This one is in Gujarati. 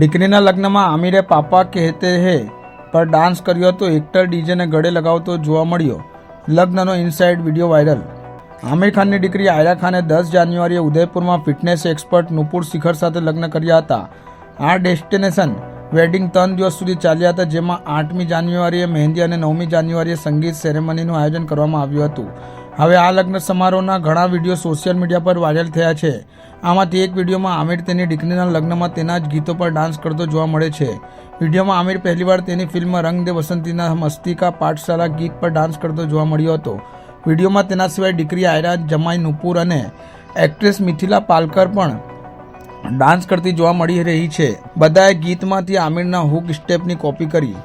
દીકરીના લગ્નમાં આમિરે પાપા કહેતે હે, પર ડાન્સ કર્યો હતો એક્ટર ડીજેને ગળે લગાવતો જોવા મળ્યો. લગ્નનો ઇનસાઇડ વીડિયો વાયરલ. આમિર ખાનની દીકરી આયરા ખાને દસ જાન્યુઆરીએ ઉદયપુરમાં ફિટનેસ એક્સપર્ટ નુપુર શિખર સાથે લગ્ન કર્યા હતા. આ ડેસ્ટિનેશન વેડિંગ ત્રણ દિવસ સુધી ચાલ્યા હતા, જેમાં આઠમી જાન્યુઆરીએ મહેંદી અને નવમી જાન્યુઆરીએ સંગીત સેરેમનીનું આયોજન કરવામાં આવ્યું હતું. હવે આ લગ્ન સમારોહના ઘણા વીડિયો સોશિયલ મીડિયા પર વાયરલ થયા છે. આમાંથી એક વિડીયોમાં આમિર તેની દીકરીના લગ્નમાં તેના જ ગીતો પર ડાન્સ કરતો જોવા મળે છે. વિડીયોમાં આમિર પહેલીવાર તેની ફિલ્મ રંગ દે વસંતીના મસ્તિકા પાઠશાલા ગીત પર ડાન્સ કરતો જોવા મળ્યો હતો. વિડીયોમાં તેના સિવાય દીકરી આયરા જમાઈ નુપુર અને એક્ટ્રેસ મિથિલા પાલકર પણ ડાન્સ કરતી જોવા મળી રહી છે. બધાએ ગીતમાંથી આમિરના હુક સ્ટેપની કોપી કરી.